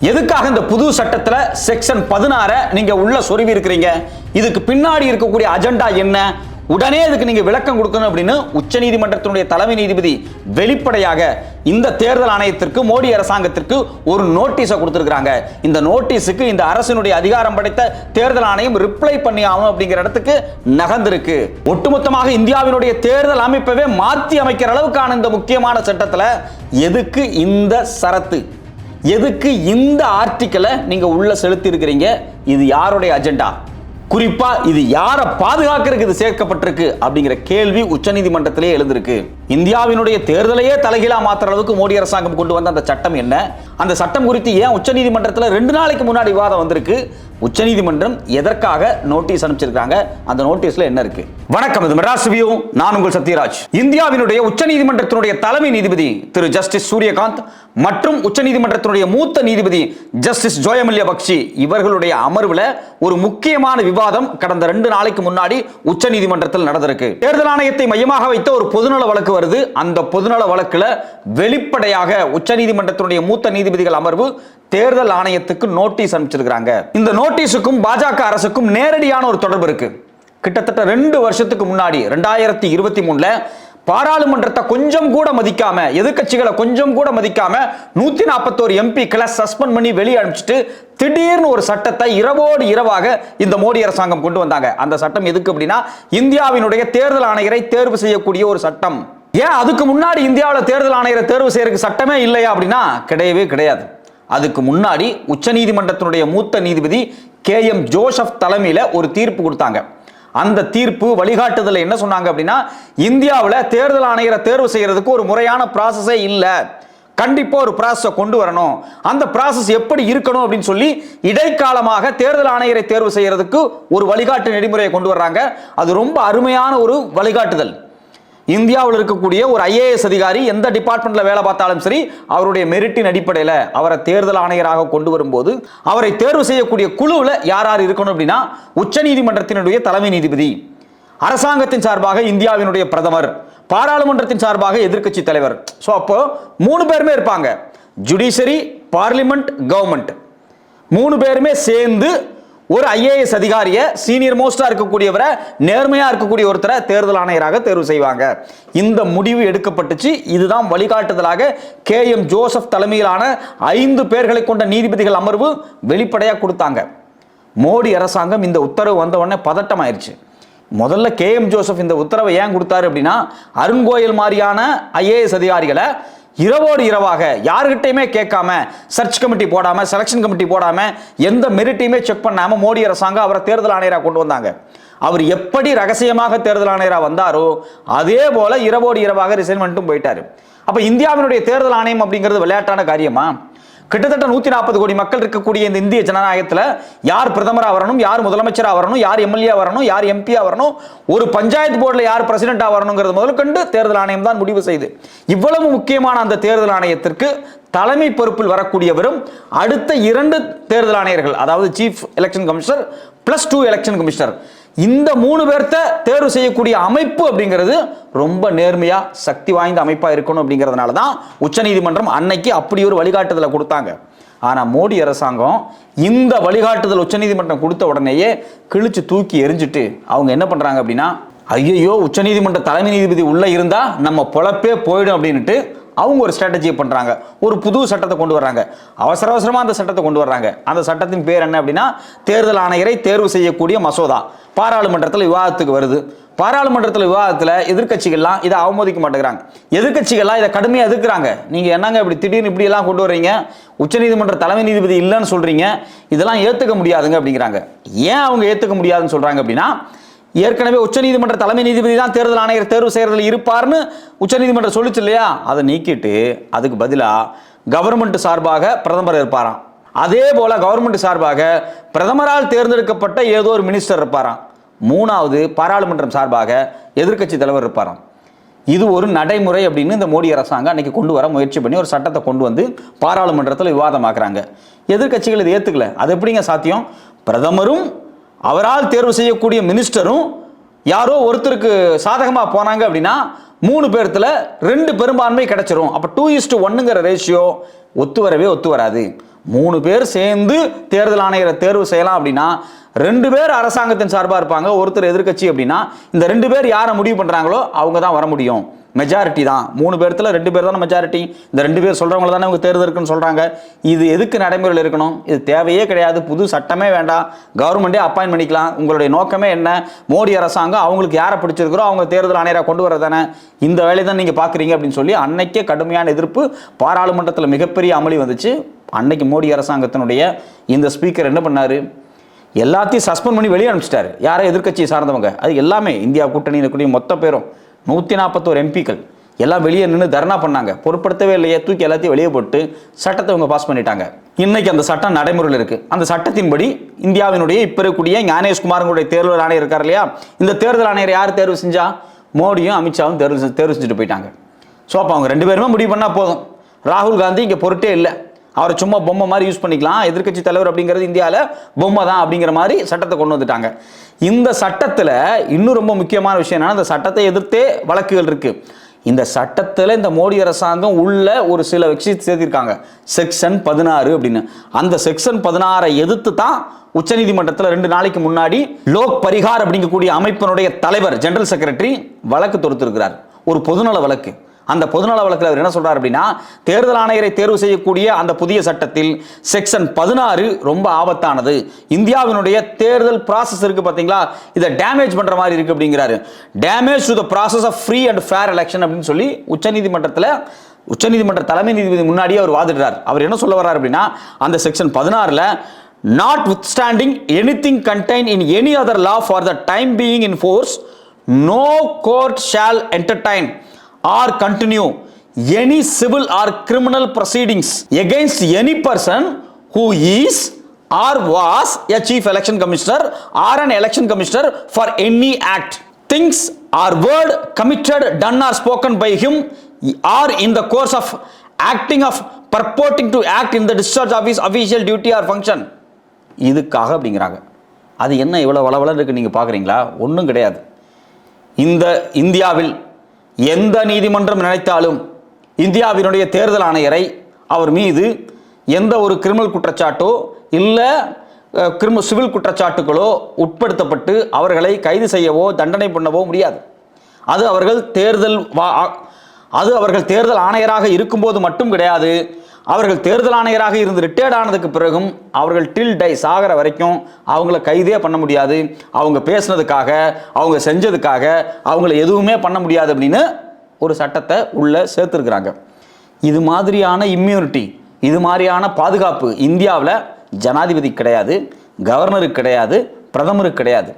எதுக்காக இந்த புது சட்டத்துல செக்ஷன் பதினாற நீங்க உள்ள சொருவி இருக்கிறீங்க? இதுக்கு பின்னாடி இருக்கக்கூடிய அஜெண்டா என்ன? உடனே இதுக்கு நீங்க விளக்கம் கொடுக்கணும் அப்படின்னு உச்சநீதிமன்றத்தினுடைய தலைமை நீதிபதி வெளிப்படையாக இந்த தேர்தல் ஆணையத்திற்கு மோடி அரசாங்கத்திற்கு ஒரு நோட்டீஸை கொடுத்துருக்காங்க இந்த நோட்டீஸுக்கு இந்த அரசினுடைய அதிகாரம் படைத்த தேர்தல் ஆணையம் ரிப்ளை பண்ணி ஆகணும் அப்படிங்கிற இடத்துக்கு நகர்ந்திருக்கு. ஒட்டுமொத்தமாக இந்தியாவினுடைய தேர்தல் அமைப்பவே மாற்றி அமைக்கிற அளவுக்கான இந்த முக்கியமான சட்டத்தில் எதுக்கு இந்த சரத்து? எதுக்கு இந்த ஆர்டிக்கலை நீங்க உள்ள செலுத்தி இருக்கிறீங்க இது யாருடைய அஜெண்டா குறிப்பா இது யாரை பாதுகாக்கிறதுக்கு இது சேர்க்கப்பட்டிருக்கு அப்படிங்கிற கேள்வி உச்சநீதிமன்றத்திலே எழுந்திருக்கு. இந்தியாவினுடைய தேர்தலையே தலைகீழா மாத்துற அளவுக்கு மோடி அரசாங்கம் கொண்டு வந்த அந்த சட்டம் என்ன? அந்த சட்டம் குறித்து ஏன் உச்சநீதிமன்றத்தில் ரெண்டு நாளைக்கு முன்னாடி விவாதம் வந்திருக்கு? உச்சநீதிமன்றம் எதற்காக நோட்டீஸ் அனுப்பிச்சிருக்காங்க அந்த நோட்டீஸ்ல என்ன இருக்கு? வணக்கம் இது மெட்ராஸ் வியூ நான் உங்கள் சத்யராஜ். இந்தியாவினுடைய உச்சநீதிமன்றத்தினுடைய தலைமை நீதிபதி திரு ஜஸ்டிஸ் சூரியகாந்த் மற்றும் உச்சநீதிமன்றத்தினுடைய மூத்த நீதிபதி ஜஸ்டிஸ் ஜோயமல்ய பக்ஷி இவர்களுடைய அமர்வுல ஒரு முக்கியமான விவாதம் கடந்த ரெண்டு நாளைக்கு முன்னாடி உச்சநீதிமன்றத்தில் நடந்திருக்கு. தேர்தல் ஆணையத்தை மையமாக வைத்த ஒரு பொதுநல வழக்கு வருது. அந்த பொதுநல வழக்குல வெளிப்படையாக உச்சநீதிமன்றத்தினுடைய மூத்த நீதிபதிகள் அமர்வு தேர்தல் ஆணையத்துக்கு நோட்டீஸ் அனுப்பிச்சிருக்கிறாங்க. இந்த நோட்டீஸுக்கும் பாஜக அரசுக்கும் நேரடியான ஒரு தொடர்பு இருக்கு. கிட்டத்தட்ட ரெண்டு வருஷத்துக்கு முன்னாடி ரெண்டாயிரத்தி இருபத்தி மூணுல பாராளுமன்றத்தை கொஞ்சம் கூட மதிக்காம எதிர்கட்சிகளை கொஞ்சம் கூட மதிக்காம நூத்தி நாற்பத்தோரு எம்பிக்களை சஸ்பெண்ட் பண்ணி வெளியே அனுப்பிச்சிட்டு திடீர்னு ஒரு சட்டத்தை இரவோடு இரவாக இந்த மோடி அரசாங்கம் கொண்டு வந்தாங்க. அந்த சட்டம் எதுக்கு அப்படின்னா இந்தியாவினுடைய தேர்தல் ஆணையரை தேர்வு செய்யக்கூடிய ஒரு சட்டம். ஏன் அதுக்கு முன்னாடி இந்தியாவில் தேர்தல் ஆணையரை தேர்வு செய்யறதுக்கு சட்டமே இல்லையா அப்படின்னா கிடையவே கிடையாது. அதுக்கு முன்னாடி உச்சநீதிமன்றத்தினுடைய மூத்த நீதிபதி கே எம் ஜோசப் தலைமையில் ஒரு தீர்ப்பு கொடுத்தாங்க. அந்த தீர்ப்பு வழிகாட்டுதலை என்ன சொன்னாங்க அப்படின்னா இந்தியாவில் தேர்தல் ஆணையரை தேர்வு செய்யறதுக்கு ஒரு முறையான ப்ராசஸே இல்லை. கண்டிப்பாக ஒரு ப்ராசஸை கொண்டு வரணும். அந்த ப்ராசஸ் எப்படி இருக்கணும் அப்படின்னு சொல்லி இடைக்காலமாக தேர்தல் ஆணையரை தேர்வு செய்யறதுக்கு ஒரு வழிகாட்டு நெறிமுறையை கொண்டு வர்றாங்க. அது ரொம்ப அருமையான ஒரு வழிகாட்டுதல். இந்தியாவில் இருக்கக்கூடிய ஒரு ஐஏஎஸ் அதிகாரி எந்த டிபார்ட்மெண்ட்ல வேலை பார்த்தாலும் சரி அவருடைய மெரிட்டின் அடிப்படையில் அவரை தேர்தல் ஆணையராக கொண்டு வரும்போது அவரை தேர்வு செய்யக்கூடிய குழுவில் யார் யார் இருக்கணும் அப்படின்னா உச்சநீதிமன்றத்தினுடைய தலைமை நீதிபதி அரசாங்கத்தின் சார்பாக இந்தியாவினுடைய பிரதமர் பாராளுமன்றத்தின் சார்பாக எதிர்க்கட்சி தலைவர். ஸோ அப்போ மூணு பேருமே இருப்பாங்க. ஜுடிஷரி பார்லிமெண்ட் கவர்மெண்ட் மூணு பேருமே சேர்ந்து ஒரு ஐஏஎஸ் அதிகாரியை சீனியர் மோஸ்டா இருக்கக்கூடியவரை நேர்மையா இருக்கக்கூடிய ஒருத்தரை தேர்தல் ஆணையராக தேர்வு செய்வாங்க. இந்த முடிவு எடுக்கப்பட்டுச்சு. இதுதான் வழிகாட்டுதலாக கே எம் ஜோசப் தலைமையிலான ஐந்து பேர்களை கொண்ட நீதிபதிகள் அமர்வு வெளிப்படையாக கொடுத்தாங்க. மோடி அரசாங்கம் இந்த உத்தரவு வந்த உடனே பதட்டமாயிருச்சு. முதல்ல கே எம் ஜோசப் இந்த உத்தரவை ஏன் கொடுத்தாரு அப்படின்னா அருண்கோயல் மாதிரியான ஐஏஎஸ் அதிகாரிகளை இரவோடு இரவாக யாருகிட்டையுமே கேட்காம சர்ச் கமிட்டி போடாமல் செலெக்ஷன் கமிட்டி போடாமல் எந்த மெரிட்டையுமே செக் பண்ணாமல் மோடி அரசாங்கம் அவரை தேர்தல் ஆணையராக கொண்டு வந்தாங்க. அவர் எப்படி ரகசியமாக தேர்தல் ஆணையராக வந்தாரோ அதே போல இரவோடு இரவாக ரிசைன்மெண்ட்டும் போயிட்டார். அப்போ இந்தியாவினுடைய தேர்தல் ஆணையம் அப்படிங்கிறது விளையாட்டான காரியமா? கிட்டத்தட்ட நூத்தி நாற்பது கோடி மக்கள் இருக்கக்கூடிய இந்த இந்திய ஜனநாயகத்துல யார் பிரதமராக வரணும் யார் முதலமைச்சராக வரணும் யார் எம்எல்ஏ வரணும் யார் எம்பியா வரணும் ஒரு பஞ்சாயத்து போர்டில் யார் பிரசிடென்டா வரணுங்கிறது முதல்கொண்டு தேர்தல் ஆணையம் தான் முடிவு செய்து. இவ்வளவு முக்கியமான அந்த தேர்தல் ஆணையத்திற்கு தலைமை பொறுப்பில் வரக்கூடியவரும் அடுத்த இரண்டு தேர்தல் ஆணையர்கள் அதாவது chief election commissioner plus two election commissioner இந்த மூணு பேர்த்த தேர்வு செய்யக்கூடிய அமைப்பு அப்படிங்கிறது ரொம்ப நேர்மையாக சக்தி வாய்ந்த அமைப்பாக இருக்கணும் அப்படிங்கிறதுனால தான் உச்சநீதிமன்றம் அன்னைக்கு அப்படி ஒரு வழிகாட்டுதலை கொடுத்தாங்க. ஆனால் மோடி அரசாங்கம் இந்த வழிகாட்டுதல் உச்சநீதிமன்றம் கொடுத்த உடனேயே கிழிச்சு தூக்கி எரிஞ்சிட்டு அவங்க என்ன பண்ணுறாங்க அப்படின்னா ஐயையோ உச்சநீதிமன்ற தலைமை நீதிபதி உள்ளே இருந்தால் நம்ம பொழப்பே போயிடும் அப்படின்ட்டு அவங்க ஒரு ஸ்ட்ராட்டஜியை பண்ணுறாங்க ஒரு புது சட்டத்தை கொண்டு வர்றாங்க. அவசர அவசரமாக அந்த சட்டத்தை கொண்டு வர்றாங்க. அந்த சட்டத்தின் பேர் என்ன அப்படின்னா தேர்தல் ஆணையரை தேர்வு செய்யக்கூடிய மசோதா. பாராளுமன்றத்தில் விவாதத்துக்கு வருது. பாராளுமன்றத்தில் விவாதத்தில் எதிர்க்கட்சிகள்லாம் இதை அவமதிக்க மாட்டேங்கிறாங்க. எதிர்க்கட்சிகள்லாம் இதை கடுமையாக எதிர்க்கிறாங்க. நீங்கள் என்னங்க இப்படி திடீர்னு இப்படி எல்லாம் கொண்டு வர்றீங்க? உச்சநீதிமன்ற தலைமை நீதிபதி இல்லைன்னு சொல்கிறீங்க இதெல்லாம் ஏற்றுக்க முடியாதுங்க அப்படிங்கிறாங்க. ஏன் அவங்க ஏற்றுக்க முடியாதுன்னு சொல்கிறாங்க அப்படின்னா ஏற்கனவே உச்சநீதிமன்ற தலைமை நீதிபதி தான் தேர்தல் ஆணையர் தேர்வு செய்யறதுல இருப்பார்னு உச்சநீதிமன்றம் சொல்லிச்சு இல்லையா? அதை நீக்கிட்டு அதுக்கு பதிலாக கவர்மெண்ட் சார்பாக பிரதமர் இருப்பாராம். அதே போல கவர்மெண்ட் சார்பாக பிரதமரால் தேர்ந்தெடுக்கப்பட்ட ஏதோ ஒரு மினிஸ்டர் இருப்பாராம். மூணாவது பாராளுமன்றம் சார்பாக எதிர்க்கட்சி தலைவர் இருப்பாராம். இது ஒரு நடைமுறை அப்படின்னு இந்த மோடி அரசாங்கம் அன்னைக்கு கொண்டு வர முயற்சி பண்ணி ஒரு சட்டத்தை கொண்டு வந்து பாராளுமன்றத்தில் விவாதமாக்குறாங்க. எதிர்க்கட்சிகள் இதை ஏற்றுக்கல அது எப்படிங்க சாத்தியம்? பிரதமரும் அவரால் தேர்வு செய்யக்கூடிய மினிஸ்டரும் யாரோ ஒருத்தருக்கு சாதகமாக போனாங்க அப்படின்னா மூணு பேர்த்தில் ரெண்டு பெரும்பான்மை கிடைச்சிரும். அப்போ டூ இஸ்டு ஒன்னுங்கிற ரேஷியோ ஒத்து வரவே ஒத்து வராது. மூணு பேர் சேர்ந்து தேர்தல் ஆணையரை தேர்வு செய்யலாம் அப்படின்னா ரெண்டு பேர் அரசாங்கத்தின் சார்பாக இருப்பாங்க. ஒருத்தர் எதிர்க்கட்சி அப்படின்னா இந்த ரெண்டு பேர் யாரை முடிவு பண்ணுறாங்களோ அவங்க தான் வர முடியும். மெஜாரிட்டி தான். மூணு பேர்த்தில் ரெண்டு பேர் தானே மெஜாரிட்டி இந்த ரெண்டு பேர் சொல்கிறவங்கள தானே அவங்க தேர்தல் இருக்குன்னு இது எதுக்கு நடைமுறையில் இருக்கணும்? இது தேவையே கிடையாது. புது சட்டமே வேண்டாம். கவர்மெண்டே அப்பாயின் பண்ணிக்கலாம். உங்களுடைய நோக்கமே என்ன? மோடி அரசாங்கம் அவங்களுக்கு யாரை பிடிச்சிருக்கிறோ அவங்க தேர்தல் ஆணையராக கொண்டு வர தானே. இந்த வேலையை தான் நீங்கள் பார்க்குறீங்க அப்படின்னு சொல்லி அன்னைக்கே கடுமையான எதிர்ப்பு பாராளுமன்றத்தில் மிகப்பெரிய அமளி வந்துச்சு. அன்னைக்கு மோடி அரசாங்கத்தினுடைய இந்த ஸ்பீக்கர் என்ன பண்ணார்? எல்லாத்தையும் சஸ்பெண்ட் பண்ணி வெளியே அனுப்பிச்சிட்டாரு. யாரை? எதிர்க்கட்சியை சார்ந்தவங்க. அது எல்லாமே இந்தியா கூட்டணியில் இருக்கக்கூடிய மொத்த பேரும். நூற்றி நாற்பத்தோரு எம்பிக்கள். எல்லாம் வெளியே நின்று தர்ணா பண்ணாங்க. பொருட்படுத்தவே இல்லையே. தூக்கி எல்லாத்தையும் வெளியே போட்டு சட்டத்தை அவங்க பாஸ் பண்ணிட்டாங்க. இன்னைக்கு அந்த சட்டம் நடைமுறையில் இருக்கு. அந்த சட்டத்தின்படி இந்தியாவினுடைய இப்போ இருக்கக்கூடிய ஞானேஷ்குமாரங்களுடைய தேர்தல் ஆணையர் இருக்கார் இல்லையா? இந்த தேர்தல் ஆணையர் யார் தேர்வு செஞ்சா? மோடியும் அமித்ஷாவும் தேர்வு தேர்வு செஞ்சுட்டு போயிட்டாங்க. ஸோ அப்போ அவங்க ரெண்டு பேருமே முடிவு பண்ணால் போதும். ராகுல் காந்தி இங்கே பொருட்டே இல்லை. அவரை சும்மா பொம்மை மாதிரி யூஸ் பண்ணிக்கலாம். எதிர்கட்சி தலைவர் அப்படிங்கிறது இந்தியாவில் பொம்மை தான் அப்படிங்கிற மாதிரி சட்டத்தை கொண்டு வந்துட்டாங்க. இந்த சட்டத்தில் இன்னும் ரொம்ப முக்கியமான விஷயம் என்னன்னா இந்த சட்டத்தை எதிர்த்தே வழக்குகள் இருக்கு. இந்த சட்டத்தில் இந்த மோடி அரசாங்கம் உள்ள ஒரு சில விஷயத்தை சேர்த்திருக்காங்க. செக்ஷன் பதினாறு அப்படின்னு. அந்த செக்ஷன் பதினாறை எதிர்த்து தான் உச்சநீதிமன்றத்தில் ரெண்டு நாளைக்கு முன்னாடி லோக் பரிகார் அப்படிங்கக்கூடிய அமைப்பினுடைய தலைவர் ஜெனரல் செக்ரட்டரி வழக்கு தொடுத்திருக்கிறார். ஒரு பொதுநல வழக்கு. அந்த பொதுநல வழக்கில் அவர் என்ன சொல்றார் அப்படின்னா தேர்தல் ஆணையரை தேர்வு செய்யக்கூடிய அந்த புதிய சட்டத்தில் செக்ஷன் பதினாறு ரொம்ப ஆபத்தானது. இந்தியாவினுடைய தேர்தல் ப்ராசஸ் இருக்கு பார்த்தீங்களா? இதை டேமேஜ் பண்ற மாதிரி இருக்கு அப்படிங்கிறாரு. Damage to the process of free and fair election அப்படின்னு சொல்லி உச்சநீதிமன்றத்தில் உச்சநீதிமன்ற தலைமை நீதிபதி முன்னாடியே அவர் வாதிடுறார். அவர் என்ன சொல்ல வர்றார் அப்படின்னா அந்த செக்ஷன் பதினாறுல notwithstanding anything contained in any other law for the time being in force no court shall entertain or continue any civil or criminal proceedings against any person who is or was a chief election commissioner or an election commissioner for any act things or word committed done or spoken by him or in the course of acting of purporting to act in the discharge of his official duty or function இதுக்காக அப்படிங்கிறாங்க. அது என்ன இவ்வளோ வளவளன்னு இருக்குது நீங்கள் பார்க்குறீங்களா ஒன்றும் கிடையாது. இந்த இந்தியாவில் எந்த நீதிமன்றம் நினைத்தாலும் இந்தியாவினுடைய தேர்தல் ஆணையரை அவர் மீது எந்த ஒரு கிரிமினல் குற்றச்சாட்டோ இல்லை கிரிமி சிவில் குற்றச்சாட்டுகளோ உட்படுத்தப்பட்டு அவர்களை கைது செய்யவோ தண்டனை பண்ணவோ முடியாது. அது அவர்கள் தேர்தல் வா அது அவர்கள் தேர்தல் ஆணையராக இருக்கும்போது மட்டும் கிடையாது அவர்கள் தேர்தல் ஆணையராக இருந்து ரிட்டையர்ட் ஆனதுக்கு பிறகும் அவர்கள் டில் டை சாகிற வரைக்கும் அவங்கள கைதே பண்ண முடியாது. அவங்க பேசுனதுக்காக அவங்க செஞ்சதுக்காக அவங்கள எதுவுமே பண்ண முடியாது அப்படின்னு ஒரு சட்டத்தை உள்ள சேர்த்துருக்குறாங்க. இது மாதிரியான இம்யூனிட்டி இது மாதிரியான பாதுகாப்பு இந்தியாவில் ஜனாதிபதி கிடையாது கவர்னருக்கு கிடையாது பிரதமருக்கு கிடையாது.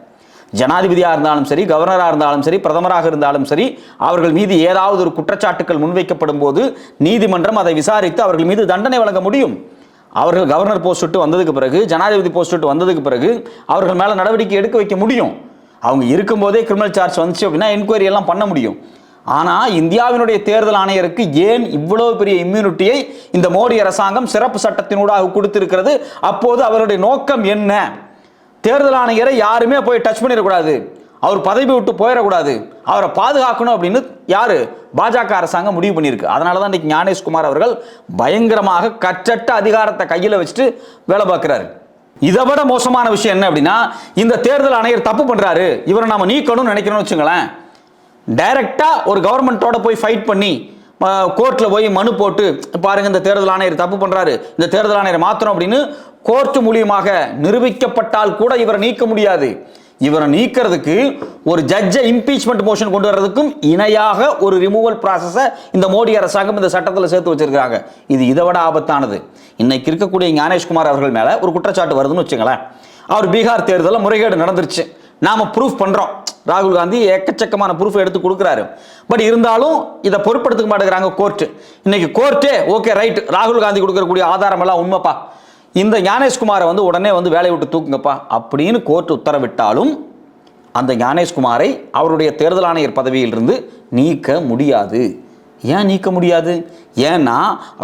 ஜனாதிபதியாக இருந்தாலும் சரி கவர்னராக இருந்தாலும் சரி பிரதமராக இருந்தாலும் சரி அவர்கள் மீது ஏதாவது ஒரு குற்றச்சாட்டுகள் முன்வைக்கப்படும் போது நீதிமன்றம் அதை விசாரித்து அவர்கள் மீது தண்டனை வழங்க முடியும். அவர்கள் கவர்னர் போஸ்ட் விட்டு வந்ததுக்கு பிறகு ஜனாதிபதி போஸ்ட் விட்டு வந்ததுக்கு பிறகு அவர்கள் மேலே நடவடிக்கை எடுக்க வைக்க முடியும். அவங்க இருக்கும்போதே கிரிமினல் சார்ஜ் வந்துச்சு அப்படின்னா என்கொயரி எல்லாம் பண்ண முடியும். ஆனால் இந்தியாவினுடைய தேர்தல் ஆணையருக்கு ஏன் இவ்வளவு பெரிய இம்யூனிட்டியை இந்த மோடி அரசாங்கம் சிறப்பு சட்டத்தினூடாக கொடுத்திருக்கிறது? அப்போது அவருடைய நோக்கம் என்ன? தேர்தல் ஆணையரை யாருமே போய் டச் பண்ணிடக்கூடாது. அவர் பதவி விட்டு போயிடக்கூடாது. அவரை பாதுகாக்கணும் அப்படின்னு யாரு? பாஜக அரசாங்கம் முடிவு பண்ணியிருக்கு. அதனால தான் இன்றைக்கி ஞானேஷ்குமார் அவர்கள் பயங்கரமாக கற்றட்ட அதிகாரத்தை கையில் வச்சுட்டு வேலை பார்க்குறாரு. இதை விட மோசமான விஷயம் என்ன அப்படின்னா இந்த தேர்தல் ஆணையர் தப்பு பண்ணுறாரு இவரை நம்ம நீக்கணும்னு நினைக்கணும்னு வச்சுங்களேன். டைரக்டா ஒரு கவர்மெண்ட்டோட போய் ஃபைட் பண்ணி கோர்ட்டில் போய் மனு போட்டு பாருங்க இந்த தேர்தல் ஆணையர் தப்பு பண்ணுறாரு இந்த தேர்தல் ஆணையர் மாத்திரம் அப்படின்னு கோர்ட் மூலியமாக நிரூபிக்கப்பட்டால் கூட இவரை நீக்க முடியாது. இவரை நீக்கிறதுக்கு ஒரு ஜட்ஜை இம்பீச்மெண்ட் மோஷன் கொண்டு வர்றதுக்கும் இணையாக ஒரு ரிமூவல் ப்ராசஸை இந்த மோடி அரசாங்கம் இந்த சட்டத்தில் சேர்த்து வச்சிருக்காங்க இது இதை விட ஆபத்தானது. இன்னைக்கு இருக்கக்கூடிய ஞானேஷ்குமார் அவர்கள் மேல ஒரு குற்றச்சாட்டு வருதுன்னு வச்சுங்களேன். அவர் பீகார் தேர்தலில் முறைகேடு நடந்துருச்சு. நாம ப்ரூஃப் பண்றோம். ராகுல் காந்தி எக்கச்சக்கமான ப்ரூஃப் எடுத்து கொடுக்குறாரு. பட் இருந்தாலும் இதை பொருட்படுத்த மாட்டேங்கிறாங்க கோர்ட்டு இன்னைக்கு கோர்ட்டே ஓகே ரைட் ராகுல் காந்தி கொடுக்கக்கூடிய ஆதாரம் எல்லாம் உண்மைப்பா. இந்த ஞானேஷ்குமாரை வந்து உடனே வந்து வேலையை விட்டு தூக்குங்கப்பா அப்படின்னு கோர்ட் உத்தரவிட்டாலும் அந்த ஞானேஷ்குமாரை அவருடைய தேர்தல் ஆணையர் பதவியிலிருந்து நீக்க முடியாது. ஏன் நீக்க முடியாது? ஏன்னா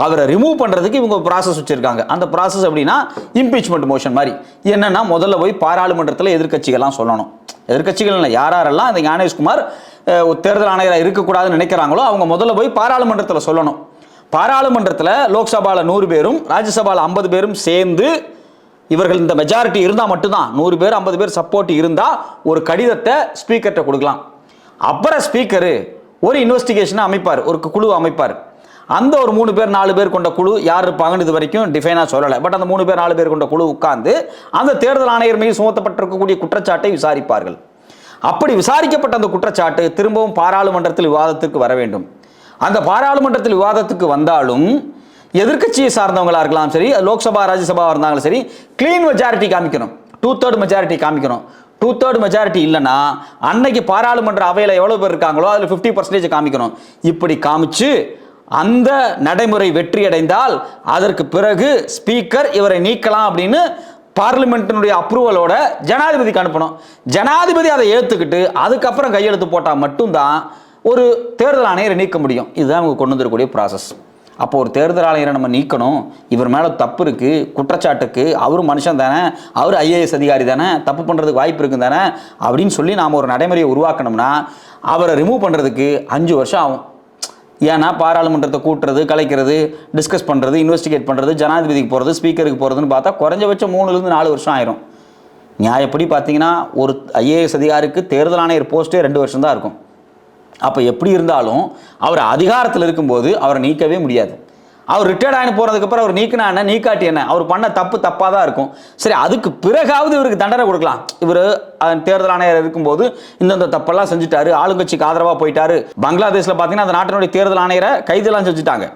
அவரை ரிமூவ் பண்ணுறதுக்கு இவங்க ப்ராசஸ் வச்சுருக்காங்க. அந்த ப்ராசஸ் அப்படின்னா இம்பீச்மெண்ட் மோஷன் மாதிரி. என்னென்னா முதல்ல போய் பாராளுமன்றத்தில் எதிர்க்கட்சிகள்லாம் சொல்லணும். எதிர்க்கட்சிகள் இல்லை யார் யாரெல்லாம் இந்த ஞானேஷ்குமார் தேர்தல் ஆணையராக இருக்கக்கூடாதுன்னு நினைக்கிறாங்களோ அவங்க முதல்ல போய் பாராளுமன்றத்தில் சொல்லணும். பாராளுமன்றத்தில் லோக்சபாவில் நூறு பேரும் ராஜ்யசபாவில் ஐம்பது பேரும் சேர்ந்து இவர்கள் இந்த மெஜாரிட்டி இருந்தால் மட்டும்தான். நூறு பேர் ஐம்பது பேர் சப்போர்ட் இருந்தால் ஒரு கடிதத்தை ஸ்பீக்கர்கிட்ட கொடுக்கலாம். அப்புறம் ஸ்பீக்கரு ஒரு இன்வெஸ்டிகேஷனை அமைப்பார் ஒரு குழு அமைப்பார். அந்த ஒரு மூணு பேர் நாலு பேர் கொண்ட குழு யார் இருப்பாங்கன்னு இது வரைக்கும் டிஃபைனாக சொல்லலை. பட் அந்த மூணு பேர் நாலு பேர் கொண்ட குழு உட்கார்ந்து அந்த தேர்தல் ஆணையர் மீது சுமத்தப்பட்டிருக்கக்கூடிய குற்றச்சாட்டை விசாரிப்பார்கள். அப்படி விசாரிக்கப்பட்ட அந்த குற்றச்சாட்டு திரும்பவும் பாராளுமன்றத்தில் விவாதத்திற்கு வர வேண்டும். அந்த பாராளுமன்றத்தில் விவாதத்துக்கு வந்தாலும் எதிர்க்கட்சியை சார்ந்தவங்களா இருக்கலாம் சரி லோக்சபா ராஜ்யசபா இருந்தாலும் சரி க்ளீன் மெஜாரிட்டி காமிக்கணும். டூ தேர்ட் மெஜாரிட்டி காமிக்கணும். டூ தேர்ட் மெஜாரிட்டி இல்லைன்னா அன்னைக்கு பாராளுமன்ற அவையில் எவ்வளோ பேர் இருக்காங்களோ அதில் ஃபிஃப்டி பர்சன்டேஜ் காமிக்கணும். இப்படி காமிச்சு அந்த நடைமுறை வெற்றி அடைந்தால் அதற்கு பிறகு ஸ்பீக்கர் இவரை நீக்கலாம் அப்படின்னு பார்லிமெண்ட்டினுடைய அப்ரூவலோட ஜனாதிபதிக்கு அனுப்பணும். ஜனாதிபதி அதை ஏற்றுக்கிட்டு அதுக்கப்புறம் கையெழுத்து போட்டால் மட்டும்தான் ஒரு தேர்தல் ஆணையரை நீக்க முடியும். இதுதான் அவங்க கொண்டு வந்திருக்கக்கூடிய ப்ராசஸ் அப்போ ஒரு தேர்தல் ஆணையரை நம்ம நீக்கணும். இவர் மேலே தப்பு இருக்குது குற்றச்சாட்டுக்கு அவரும் மனுஷன் தானே அவர் ஐஏஎஸ் அதிகாரி தானே தப்பு பண்ணுறதுக்கு வாய்ப்பு இருக்குது தானே அப்படின்னு சொல்லி நாம் ஒரு நடைமுறையை உருவாக்கணும்னா அவரை ரிமூவ் பண்ணுறதுக்கு அஞ்சு வருஷம் ஆகும். ஏன்னா பாராளுமன்றத்தை கூட்டுறது கலைக்கிறது டிஸ்கஸ் பண்ணுறது இன்வெஸ்டிகேட் பண்ணுறது ஜனாதிபதிக்கு போகிறது ஸ்பீக்கருக்கு போகிறதுன்னு பார்த்தா குறைஞ்சபட்சம் மூணுலேருந்து நாலு வருஷம் ஆயிரும். நியாயப்படி பார்த்தீங்கன்னா ஒரு ஐஏஎஸ் அதிகாரிக்கு தேர்தல் ஆணையர் போஸ்ட்டே ரெண்டு வருஷம் தான் இருக்கும். அப்போ எப்படி இருந்தாலும் அவர் அதிகாரத்தில் இருக்கும்போது அவரை நீக்கவே முடியாது. அவர் ரிட்டையர்ட் ஆகி போகிறதுக்கப்புறம் அவர் நீக்கினா என்ன? நீக்காட்டி என்ன? அவர் பண்ண தப்பு தப்பாக தான் இருக்கும். சரி அதுக்கு பிறகாவது இவருக்கு தண்டனை கொடுக்கலாம். இவர் தேர்தல் ஆணையர் இருக்கும்போது இந்தந்த தப்பெல்லாம் செஞ்சுட்டாரு. ஆளுங்கட்சிக்கு ஆதரவாக போயிட்டாரு. பங்களாதேஷில் பார்த்தீங்கன்னா அந்த நாட்டினுடைய தேர்தல் ஆணையரை கைதெல்லாம் செஞ்சுட்டாங்க.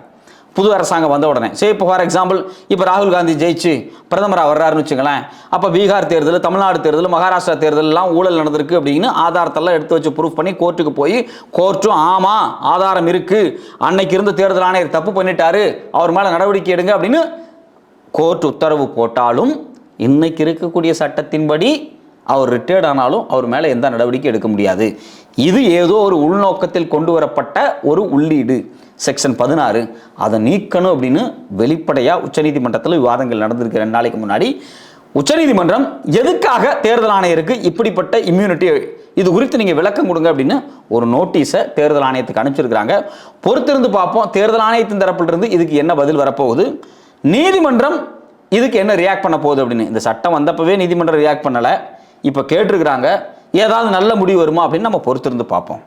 புது அரசாங்கம் வந்த உடனே. சரி இப்போ ஃபார் எக்ஸாம்பிள் இப்போ ராகுல் காந்தி ஜெயிச்சு பிரதமராக வர்றாருன்னு வச்சுங்களேன் அப்போ பீகார் தேர்தல் தமிழ்நாடு தேர்தல் மகாராஷ்டிரா தேர்தலெல்லாம் ஊழல் நடந்திருக்கு அப்படின்னு ஆதாரத்தெல்லாம் எடுத்து வச்சு ப்ரூஃப் பண்ணி கோர்ட்டுக்கு போய் கோர்ட்டும் ஆமாம் ஆதாரம் இருக்குது அன்னைக்கு இருந்த தேர்தல் ஆணையர் தப்பு பண்ணிட்டாரு. அவர் மேலே நடவடிக்கை எடுங்க அப்படின்னு கோர்ட் உத்தரவு போட்டாலும் இன்னைக்கு இருக்கக்கூடிய சட்டத்தின்படி அவர் ரிட்டையர்ட் ஆனாலும் அவர் மேலே எந்த நடவடிக்கை எடுக்க முடியாது. இது ஏதோ ஒரு உள்நோக்கத்தில் கொண்டு வரப்பட்ட ஒரு உள்ளீடு. செக்ஷன் பதினாறு அதை நீக்கணும் அப்படின்னு வெளிப்படையாக உச்சநீதிமன்றத்தில் விவாதங்கள் நடந்திருக்கு ரெண்டு நாளைக்கு முன்னாடி. உச்சநீதிமன்றம் எதுக்காக தேர்தல் ஆணையருக்கு இப்படிப்பட்ட இம்யூனிட்டி இது குறித்து நீங்கள் விளக்கம் கொடுங்க அப்படின்னு ஒரு நோட்டீஸை தேர்தல் ஆணையத்துக்கு அனுப்பிச்சிருக்கிறாங்க. பொறுத்திருந்து பார்ப்போம் தேர்தல் ஆணையத்தின் தரப்பிலிருந்து இதுக்கு என்ன பதில் வரப்போகுது? நீதிமன்றம் இதுக்கு என்ன ரியாக்ட் பண்ண போகுது அப்படின்னு. இந்த சட்டம் வந்தப்பவே நீதிமன்றம் ரியாக்ட் பண்ணலை. இப்போ கேட்டிருக்கிறாங்க ஏதாவது நல்ல முடிவு வருமா அப்படின்னு நம்ம பொறுத்திருந்து பார்ப்போம்.